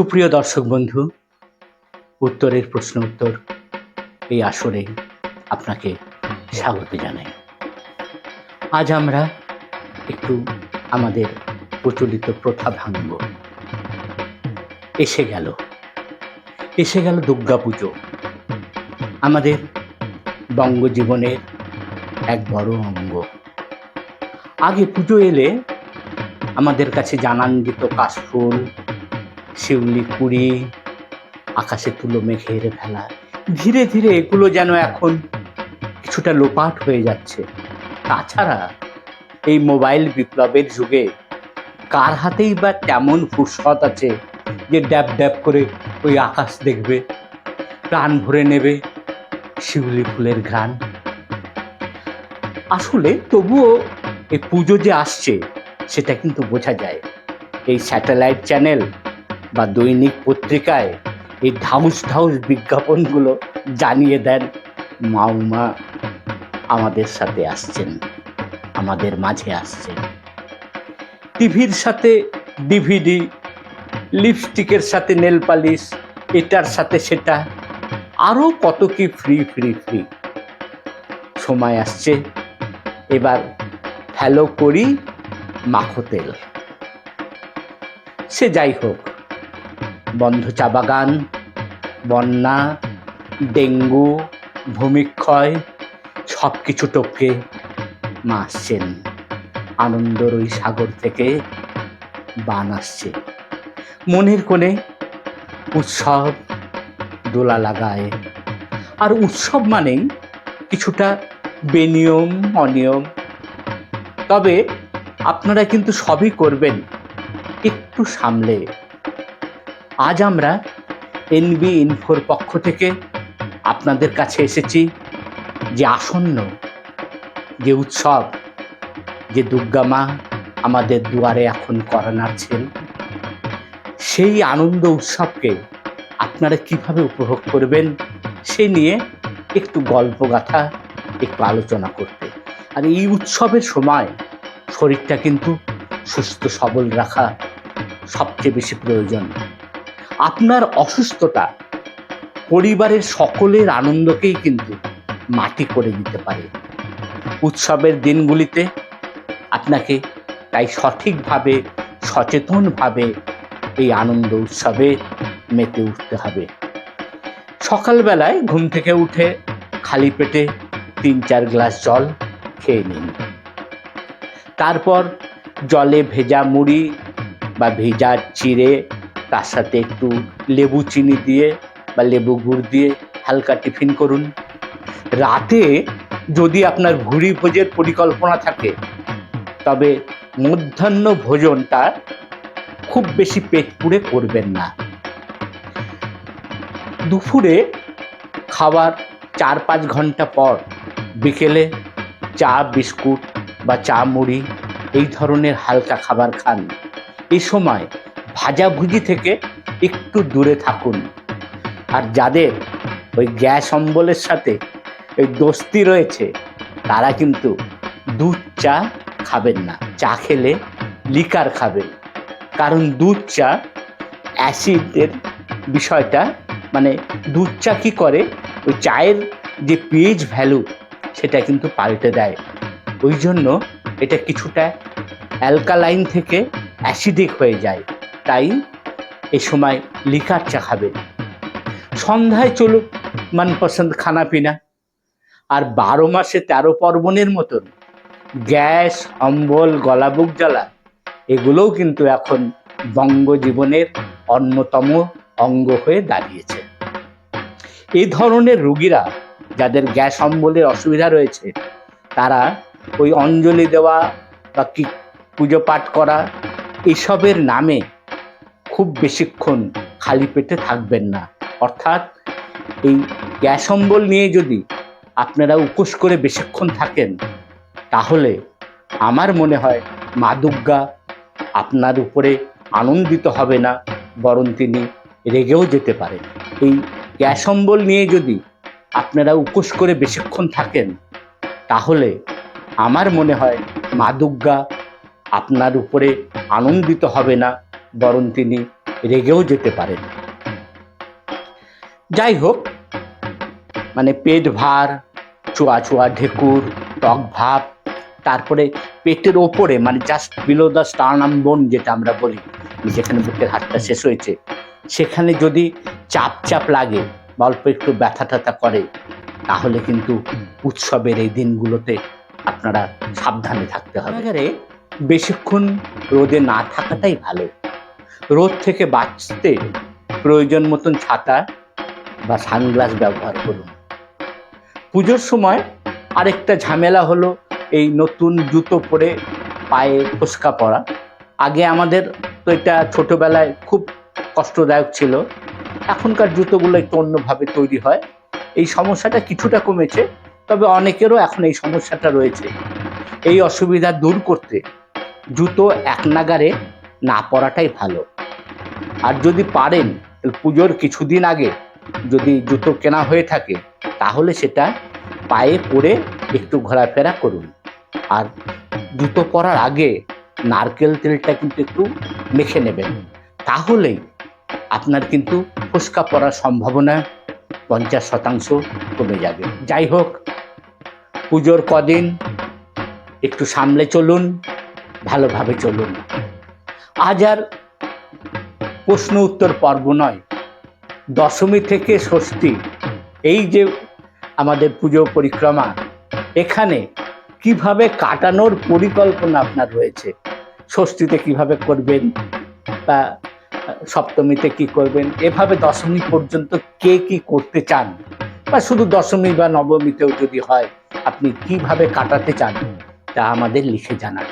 সুপ্রিয় দর্শক বন্ধু, উত্তরের প্রশ্ন উত্তর এই আসরে আপনাকে স্বাগত জানাই। আজ আমরা একটু আমাদের প্রচলিত প্রথা ভাঙব। এসে গেল। এসে গেল দুর্গা পুজো। আমাদের বঙ্গজীবনের এক বড় অঙ্গ। আগে পুজো এলে আমাদের কাছে জানান্বিত কাশফুল শিউলি কুড়ি, আকাশে তুলো মেঘের ফেলা ধীরে ধীরে এগুলো যেন এখন কিছুটা লোপাট হয়ে যাচ্ছে। তাছাড়া এই মোবাইল বিপ্লবের যুগে কার হাতেই বা তেমন ফুরসত আছে যে ড্যাব ড্যাব করে ওই আকাশ দেখবে, প্রাণ ভরে নেবে শিউলি ফুলের ঘ্রাণ? আসলে তবুও এই পুজো যে আসছে, সেটা কিন্তু বোঝা যায়। এই স্যাটেলাইট চ্যানেল বা দৈনিক পত্রিকায় এই ধাউস ধাউস বিজ্ঞাপনগুলো জানিয়ে দেন মাউমা আমাদের সাথে আসছেন, আমাদের মাঝে আসছেন। টিভির সাথে ডিভিডি, লিপস্টিকের সাথে নেল পালিশ, এটার সাথে সেটা, আরও কত কি ফ্রি ফ্রি ফ্রি সময় আসছে, এবার ফ্যালো করি মাখো তেল। সে যাই হোক বন্ধ চা বাগান বন্যা, ডেঙ্গু, ভূমিক্ষয় সব কিছু টপকে মা আসছেন। আনন্দর ওই সাগর থেকে বান আসছে। মনের কোণে উৎসব দোলা লাগায়। আর উৎসব মানেই কিছুটা বেনিয়ম, অনিয়ম। তবে আপনারা কিন্তু সবই করবেন একটু সামলে। আজ আমরা এনবি ইনফোর পক্ষ থেকে আপনাদের কাছে এসেছি যে আসন্ন যে উৎসব, যে দুর্গা মা আমাদের দুয়ারে এখন করা নাড়ছেন সেই আনন্দ উৎসবকে আপনারা কীভাবে উপভোগ করবেন সে নিয়ে একটু গল্প গাথা একটু আলোচনা করতে। আর এই উৎসবের সময় শরীরটা কিন্তু সুস্থ, সবল রাখা সবচেয়ে বেশি প্রয়োজন। আপনার অসুস্থতা পরিবারের সকলের আনন্দকেই কিন্তু মাটি করে দিতে পারে। উৎসবের দিনগুলিতে আপনাকে তাই সঠিকভাবে, সচেতনভাবে এই আনন্দ উৎসবে মেতে উঠতে হবে। সকালবেলায় ঘুম থেকে উঠে খালি পেটে তিন চার গ্লাস জল খেয়ে নিন। তারপর জলে ভেজা মুড়ি বা ভেজা চিড়ে তার সাথে একটু লেবু চিনি দিয়ে বা লেবু গুড় দিয়ে হালকা টিফিন করুন। রাতে যদি আপনার ভুড়ি ভোজের পরিকল্পনা থাকে, তবে মধ্যাহ্ন ভোজনটা খুব বেশি পেট পুড়ে করবেন না। দুপুরে খাবার চার পাঁচ ঘণ্টা পর বিকেলে চা, বিস্কুট বা চা মুড়ি এই ধরনের হালকা খাবার খান। এই সময় ভাজাভুজি থেকে একটু দূরে থাকুন। আর যাদের ওই গ্যাস অম্বলের সাথে ওই দোস্তি রয়েছে, তারা কিন্তু দুধ চা খাবেন না। চা খেলে লিকার খাবেন। কারণ দুধ চা অ্যাসিডের বিষয়টা মানে দুধ চা কী করে? ওই চায়ের যে পিএইচ ভ্যালু সেটা কিন্তু পাল্টে দেয়। ওই জন্য এটা কিছুটা অ্যালকালাইন থেকে অ্যাসিডিক হয়ে যায়। তাই এ সময় লিকার চা খাবেন সন্ধ্যায় চলুক মনপসন্দ খানা পিনা। আর বারো মাসে তেরো পার্বণের মতন গ্যাস, অম্বল, গলাবুক জ্বালা, এগুলোও কিন্তু এখন বঙ্গজীবনের অন্যতম অঙ্গ হয়ে দাঁড়িয়েছে। এই ধরনের রুগীরা যাদের গ্যাস, অম্বলের অসুবিধা রয়েছে, তারা ওই অঞ্জলি দেওয়া বা কি পুজো পাঠ করা, এসবের নামে খুব বেশিক্ষণ খালি পেটে থাকবেন না। অর্থাৎ এই গ্যাস অম্বল নিয়ে যদি আপনারা উপোস করে বেশিক্ষণ থাকেন, তাহলে আমার মনে হয় মা দুর্গা আপনার উপরে আনন্দিত হবে না, বরং তিনি রেগেও যেতে পারেন। এই গ্যাস অম্বল নিয়ে যদি আপনারা উপোস করে বেশিক্ষণ থাকেন, তাহলে আমার মনে হয় মা দুর্গা আপনার উপরে আনন্দিত হবে না বরং তিনি রেগেও যেতে পারেন। যাই হোক মানে পেট ভার চুয়া চুয়া ঢেকুর টক ভাব তারপরে পেটের ওপরে মানে জাস্ট বিলো দ্য স্টার্নাম বোন যেটা আমরা বলি যেখানে বুকের হাতটা শেষ হয়েছে সেখানে যদি চাপ চাপ লাগে বা অল্প একটু ব্যথা ট্যাথা করে তাহলে কিন্তু উৎসবের এই দিনগুলোতে আপনারা সাবধানে থাকতে হবে। বেশিক্ষণ রোদে না থাকাটাই ভালো। রোদ থেকে বাঁচতে প্রয়োজন মতন ছাতা বা সানগ্লাস ব্যবহার করুন। পুজোর সময় আরেকটা ঝামেলা হলো এই নতুন জুতো পরে পায়ে ফোসকা পরা। আগে আমাদের তো এটা ছোটোবেলায় খুব কষ্টদায়ক ছিল। এখনকার জুতোগুলো একটু অন্যভাবে তৈরি হয়। এই সমস্যাটা কিছুটা কমেছে, তবে অনেকেরও এখন এই সমস্যাটা রয়েছে। এই অসুবিধা দূর করতে জুতো এক নাগারে না পরাটাই ভালো। আর যদি পারেন পুজোর কিছুদিন আগে যদি জুতো কেনা হয়ে থাকে, তাহলে সেটা পায়ে পরে একটু ঘোরাফেরা করুন। আর জুতো পরার আগে নারকেল তেলটা কিন্তু একটু মেখে নেবেন। তাহলেই আপনার কিন্তু ফুসকা পড়ার সম্ভাবনা পঞ্চাশ শতাংশ কমে যাবে। যাই হোক, পুজোর কদিন একটু সামলে চলুন, ভালোভাবে চলুন। আজ আর প্রশ্ন উত্তর পর্ব নয়। দশমী থেকে ষষ্ঠী, এই যে আমাদের পুজো পরিক্রমা, এখানে কীভাবে কাটানোর পরিকল্পনা আপনার রয়েছে? ষষ্ঠীতে কীভাবে করবেন বা, সপ্তমীতে কি করবেন? এভাবে দশমী পর্যন্ত কে কি করতে চান? বা শুধু দশমী বা নবমীতেও যদি হয়, আপনি কীভাবে কাটাতে চান? তা আমাদের লিখে জানান।